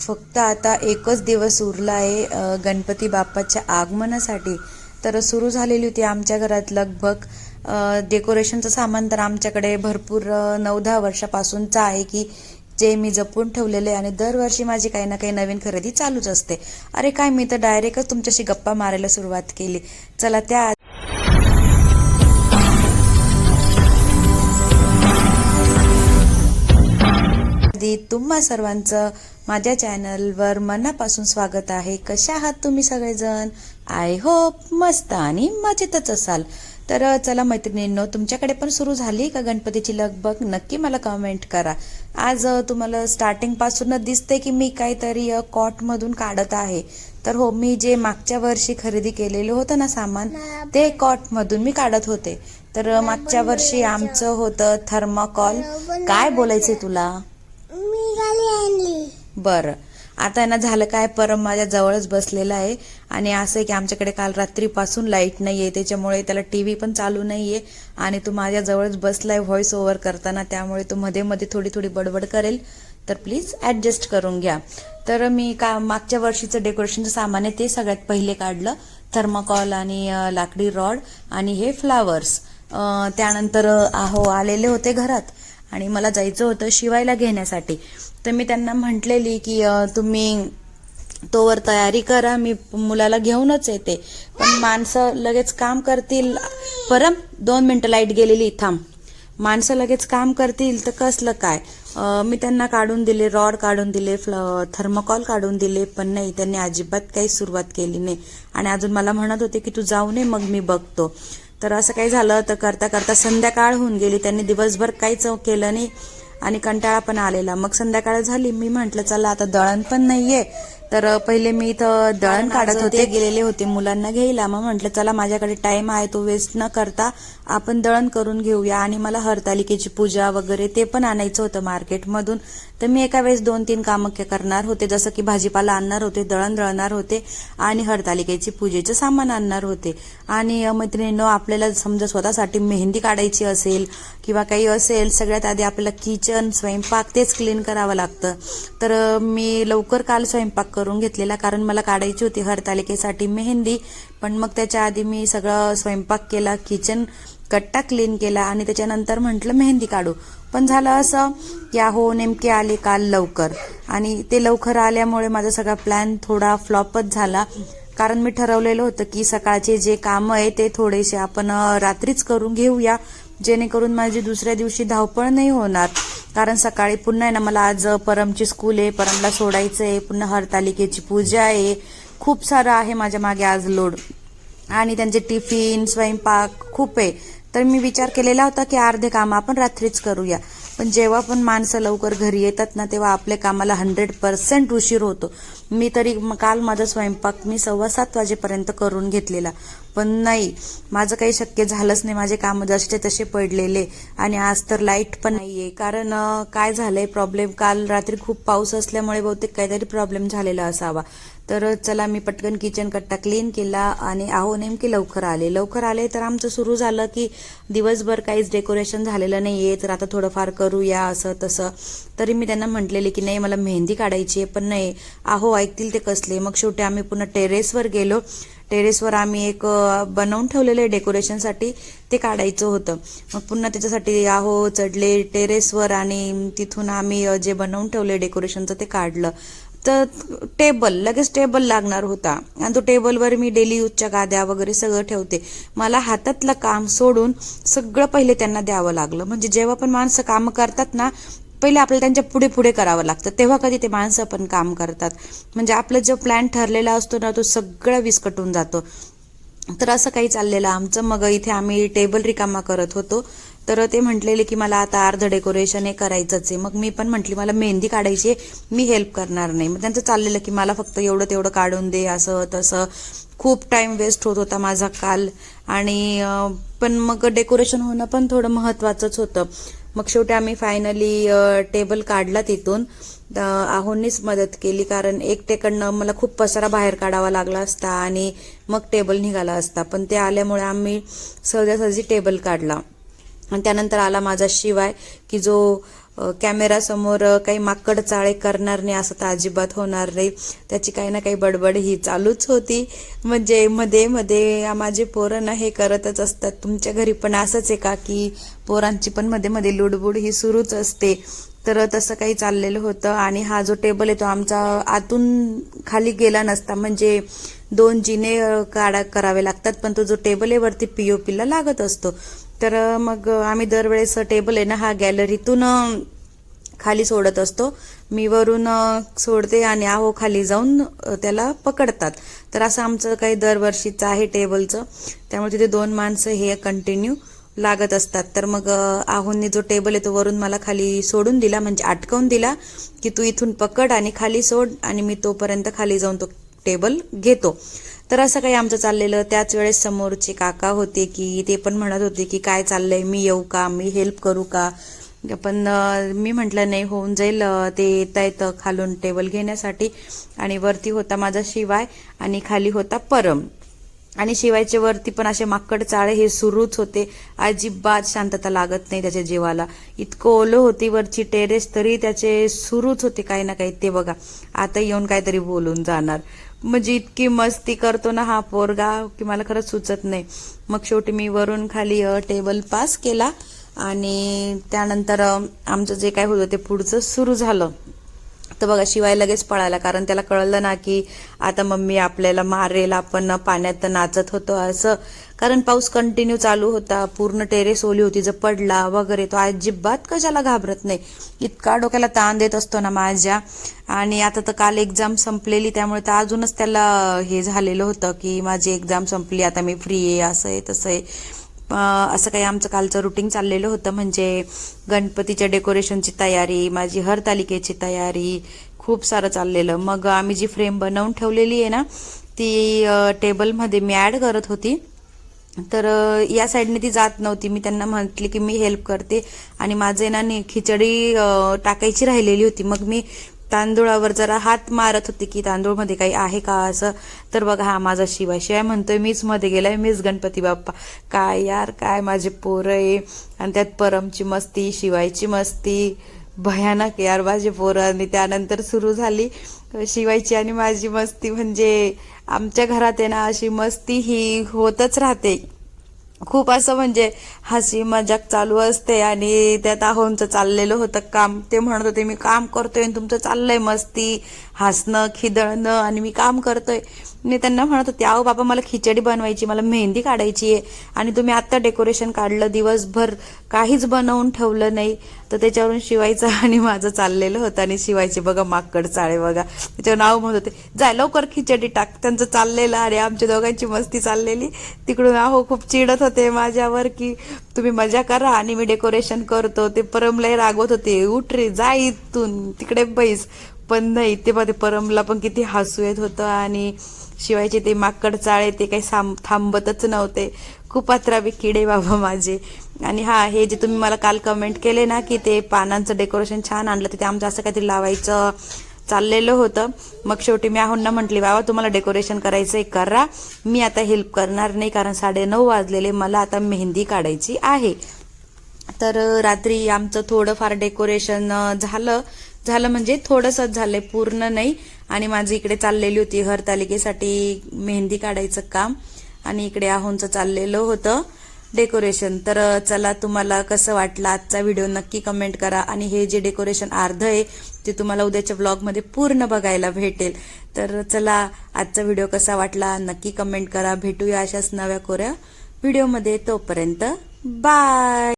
फक्त आता एकच दिवस उरला आहे गणपती बाप्पाच्या आगमनासाठी. तर सुरू झालेली होती आमच्या घरात लगभग डेकोरेशनचं सामान तर आमच्याकडे भरपूर नऊ दहा वर्षापासूनचं आहे की जे मी जपून ठेवलेले आहे आणि दरवर्षी माझी काही ना काही नवीन खरेदी चालूच असते. अरे काय मी तर डायरेक्टच तुमच्याशी गप्पा मारायला सुरुवात केली. चला त्या तुम्हा सर्वांचं माझ्या चॅनलवर मनापासून स्वागत आहे. कशा आहात तुम्ही सगळेजण? आय होप मस्त आणि मजेतच असाल. तर चला मैत्रिणींनो तुमच्याकडे पण सुरू झाली का गणपतीची लगबग? नक्की मला कमेंट करा. आज तुम्हाला स्टार्टिंग पासूनच दिसते की मी काहीतरी कॉटमधून काढत आहे. तर हो मी जे मागच्या वर्षी खरेदी केलेलं होतं ना सामान ते कॉटमधून मी काढत होते. तर मागच्या वर्षी आमचं होतं थर्माकॉल. काय बोलायचंय तुला? गाडी आणली. बरं. आता ना झालं काय? परम माझ्या जवळच बसलेला आहे. आणि असं आहे की आमच्याकडे काल रात्रीपासून लाइट नाही आहे त्याच्यामुळे त्याला टी व्ही पण चालू नाही आहे आणि तो माझ्या जवळच बसलाय व्हॉइस ओव्हर करताना. त्यामुळे तो मध्ये मध्ये थोडी थोडी बडबड करेल. तर प्लीज ॲडजस्ट करून घ्या. तर मी का मागच्या वर्षीचं डेकोरेशनचं सामान आहे ते सगळ्यात पहिले काढलं. थर्माकॉल आणि लाकडी रॉड आणि हे फ्लावर्स त्यानंतर अहो आहो आलेले होते घरात. आणि मला जायचं होतं शिवायला घेण्यासाठी. तर मी त्यांना म्हटलेली की तुम्ही तोवर तयारी करा मी मुलाला घेऊनच येते. पण माणसं लगेच काम करतील. परम दोन मिनटं लाइट गेलेली थांब. माणसं लगेच काम करतील तर कसलं काय? मी त्यांना काढून दिले रॉड काढून दिले फ्ल थर्मकॉल काढून दिले पण नाही त्यांनी अजिबात काही सुरुवात केली नाही. आणि अजून मला म्हणत होते की तू जाऊ नये मग मी बघतो. तर असं काही झालं तर करता करता संध्याकाळ होऊन गेली. त्यांनी दिवसभर काहीच केलं नाही आणि कंटाळा पण आलेला. मग संध्याकाळ झाली. मी म्हटलं चला आता दळण पण नाहीये. तर पहिले मी इथं दळण काढत होते. गेलेले होते. मुलांना घ्यायला. मग म्हटलं चला माझ्याकडे टाइम आहे तो वेस्ट न करता आपण दळण करून घेऊया. आणि मला हरतालिकेची पूजा वगैरे ते पण आणायचं होतं मार्केटमधून. तर मी एका वेळेस दोन तीन कामं करणार होते. जसं की भाजीपाला आणणार होते दळण दळणार होते आणि हरतालिकेची पूजेचं सामान आणणार होते. आणि मैत्रिणींनो आपल्याला समजा स्वतःसाठी मेहंदी काढायची असेल किंवा काही असेल सगळ्यात आधी आपल्याला किचन स्वयंपाक तेच क्लीन करावं लागतं. तर मी लवकर काल स्वयंपाक करून घेतलेला कारण मला काढायची होती हरतालिकेसाठी मेहंदी. पण मग त्याच्या आधी मी सगळं स्वयंपाक केला किचन कट्टा क्लीन केला आणि त्याच्यानंतर म्हटलं मेहंदी काढू. पण झालं असं की हो नेमके आले काल लवकर. आणि ते लवकर आल्यामुळे माझा सगळा प्लॅन थोडा फ्लॉपच झाला. कारण मी ठरवलेलं होतं की सकाळचे जे कामं आहे ते थोडेसे आपण रात्रीच करून घेऊया. जेणेकरून माझी दुसऱ्या दिवशी धावपळ नाही होणार. कारण सकाळी पुन्हा आहे ना मला आज परमची स्कूल आहे परमला सोडायचं आहे पुन्हा हरतालिकेची पूजा आहे. खूप सारं आहे माझ्या मागे आज लोड आणि त्यांचे टिफिन स्वयंपाक खूप आहे. तर मी विचार केलेला होता की अर्धे काम आपण रात्रीच करूया. पण जेव्हा पण माणसं लवकर घरी येतात ना तेव्हा आपल्या कामाला हंड्रेड पर्सेंट उशीर होतो. मी तरी काल माझा स्वयंपाक मी सव्वा सात वाजेपर्यंत करून घेतलेला. पण नाही. माझं काही शक्य झालंच नाही. माझे कामं जसे तसे पडलेले. आणि आज तर लाइट पण नाहीये. कारण काय झालंय प्रॉब्लेम काल रात्री खूप पाऊस असल्यामुळे बहुतेक काहीतरी प्रॉब्लेम झालेला असावा. तर चला मी पटकन किचन कट्टा क्लीन केला आणि आहो नेमके लवकर आले. लवकर आले तर आमचं सुरू झालं की दिवसभर काहीच डेकोरेशन झालेलं नाहीये. तर आता थोडंफार करूया असं तसं. तरी मी त्यांना म्हटलेले की नाही मला मेहंदी काढायची आहे पण नाही. आहो ऐकतील ते कसले. मग शेवटी आम्ही पुन्हा टेरेसवर गेलो. टेरेसवर आम्ही एक बनवून ठेवलेलं आहे डेकोरेशनसाठी ते काढायचं होतं. मग पुन्हा त्याच्यासाठी आहो चढले टेरेसवर आणि तिथून आम्ही जे बनवून ठेवले डेकोरेशनचं ते काढलं. तर टेबल लगेच टेबल लागणार होता. आणि तो टेबलवर मी डेली यूजच्या गाद्या वगैरे सगळं ठेवते. मला हातातलं काम सोडून सगळं पहिले त्यांना द्यावं लागलं. म्हणजे जेव्हा पण माणसं कामं करतात ना पहिले आपल्याला त्यांच्या पुढे पुढे करावं लागतं. तेव्हा कधी ते माणसं पण काम करतात. म्हणजे आपलं जो प्लॅन ठरलेला असतो ना तो सगळं विस्कटून जातो. तर असं काही चाललेलं आमचं मग इथे आम्ही टेबल रिकामा करत होतो. तर ते म्हटलेले की मला आता अर्ध डेकोरेशन हे करायचंच आहे. मग मी पण म्हटली मला मेहंदी काढायची मी हेल्प करणार नाही. मग त्यांचं चाललेलं की मला फक्त एवढं तेवढं काढून दे असं तसं. खूप टाईम वेस्ट होत होता माझा काल. आणि पण मग डेकोरेशन होणं पण थोडं महत्वाचंच होतं. मग शेवटी आम्ही फायनली टेबल काढला तिथून. अ, आहोंनीच मदत केली कारण एकटेकडनं मला खूप पसारा बाहेर काढावा लागला असता आणि मग टेबल निघाला असता. पण ते आल्यामुळे आम्ही सहजासहजी टेबल काढला. आणि त्यानंतर आला माझा शिवाय की जो कॅमेरा समोर काही माकड चाळे करणार नाही असं तर अजिबात होणार नाही. त्याची काही ना काही बडबड ही चालूच होती. म्हणजे मध्ये मध्ये माझे पोरं ना हे करतच असतात. तुमच्या घरी पण असंच आहे का की पोरांची पण मध्ये मध्ये लुडबुड ही सुरूच असते? तर तसं काही चाललेलं होतं आणि हा जो टेबल आहे तो आमचा आतून खाली गेला नसता. म्हणजे दोन जिने काढा करावे लागतात. पण तो जो टेबल आहे वरती पीओपीला लागत असतो. तर मग आम्ही दरवेळेस टेबल आहे ना हा गॅलरीतून खाली सोडत असतो. मी वरून सोडते आणि आहो खाली जाऊन त्याला पकडतात. तर असं आमचं काही दरवर्षीचं आहे टेबलचं त्यामुळे तिथे दोन माणसं हे कंटिन्यू लागत असतात. तर मग आहोंनी जो टेबल आहे तो वरून मला खाली सोडून दिला म्हणजे अटकवून दिला की तू इथून पकड आणि खाली सोड आणि मी तोपर्यंत खाली जाऊन तो टेबल घेतो. तर असं काही आमचं चाललेलं. त्याच वेळेस समोरचे काका होते की ते पण म्हणत होते की काय चाललंय? मी येऊ का? मी हेल्प करू का? पण मी म्हटलं नाही होऊन जाईल ते येता येतं खालून टेबल घेण्यासाठी. आणि वरती होता माझा शिवाय आणि खाली होता परम. आणि शिवायचे वरती पण असे माकड चाळे हे सुरूच होते. अजिबात शांतता लागत नाही त्याच्या जीवाला. इतकं ओलं होती वरची टेरेस तरी त्याचे सुरूच होते काही ना काही. ते बघा आता येऊन काहीतरी बोलून जाणार. म्हणजे इतकी मस्ती करतो ना हा पोरगा की मला खरंच सुचत नाही. मग शेवटी मी वरून खाली टेबल पास केला आणि त्यानंतर आमचं जे काय होतं ते पुढचं सुरू झालं. तर बघा शिवाय लगेच पळाला कारण त्याला कळलं ना की आता मम्मी आपल्याला मारेल आपण पाण्यात नाचत होतो असं. कारण पाऊस कंटिन्यू चालू होता पूर्ण टेरेस ओली होती जर पडला वगैरे तो अजिबात कशाला घाबरत नाही. इतका डोक्याला ताण देत असतो ना माझ्या. आणि आता तर काल एक्झाम संपलेली त्यामुळे तर अजूनच त्याला हे झालेलं होतं की माझी एक्झाम संपली आता मी फ्री आहे असं आहे तसं आहे. असं काही आमचं कालचं रुटीन चाललेलं होतं. म्हणजे गणपतीच्या डेकोरेशनची तयारी माझी हरतालिकेची तयारी खूप सारं चाललेलं. मग आम्ही जी फ्रेम बनवून ठेवलेली आहे ना ती टेबलमध्ये मी ॲड करत होती. तर या साईडने ती जात नव्हती. मी त्यांना म्हटली की मी हेल्प करते. आणि माझे ना खिचडी टाकायची राहिलेली होती. मग मी तांदूळावर जरा हात मारत होती की तांदूळमध्ये काही आहे का असं? तर बघा हा माझा शिवाय शिवाय म्हणतोय मीच मध्ये गेलाय मीच गणपती बाप्पा. काय यार काय माझे पोरं आहे. आणि त्यात परमची मस्ती शिवायची मस्ती. भयानक यार माझे पोरं. आणि त्यानंतर सुरू झाली शिवायची आणि माझी मस्ती. म्हणजे आमच्या घरात आहे ना अशी मस्ती ही होतच राहते. खूप असं म्हणजे हसी मजाक चालू असते आणि त्यात आहोंचं चाललेलं होतं काम. ते म्हणत होते मी काम करतोय आणि तुमचं चाललंय मस्ती हसणं खिदळणं आणि मी काम करतोय. मी त्यांना म्हणत होते अहो बाबा मला खिचडी बनवायची मला मेहंदी काढायची आहे आणि तुम्ही आत्ता डेकोरेशन काढलं दिवसभर काहीच बनवून ठेवलं नाही. तर त्याच्यावरून शिवायचं आणि माझं चाललेलं होतं आणि शिवायचे बघा माकड चाळे बघा. त्याच्यावर नाव म्हणत होते. जाय लवकर खिचडी टाक. त्यांचं चाललेलं आणि आमच्या दोघांची मस्ती चाललेली. तिकडून आहो खूप चिडत होते माझ्यावर की तुम्ही मजा करा आणि मी डेकोरेशन करतो. ते परमलाही रागवत होते. उठ रे जा इथून. तिकडे बैस. पण नाही ते परमला पण किती हसू येत होतं आणि शिवायचे ते माकड चाळे ते काही साम थांबतच नव्हते. खूप अत्रावे किडे बाबा माझे. आणि हा हे जे तुम्ही मला काल कमेंट केले ना की ते पानांचं डेकोरेशन छान आणलं तिथे आमचं असं काहीतरी लावायचं चाललेलं होतं. मग शेवटी मी आहोंना म्हटली बाबा तुम्हाला डेकोरेशन करायचंय करा. मी आता हेल्प करणार नाही कारण साडे नऊ वाजलेले मला आता मेहंदी काढायची आहे. तर रात्री आमचं थोडंफार डेकोरेशन झालं. झालं म्हणजे थोडंसंच झालंय पूर्ण नाही. आणि माझी इकडे चाललेली होती हरतालिकेसाठी मेहंदी काढायचं काम. आणि इकडे आहोंचं चाललेलं होतं डेकोरेशन. तर चला तुम्हाला कसं वाटलं आजचा व्हिडिओ नक्की कमेंट करा. आणि हे जे डेकोरेशन अर्ध आहे ते तुम्हाला उद्याच्या व्लॉगमध्ये पूर्ण बघायला भेटेल. तर चला आजचा व्हिडिओ कसा वाटला नक्की कमेंट करा. भेटूया अशाच नव्या कोऱ्या व्हिडिओमध्ये. तोपर्यंत बाय!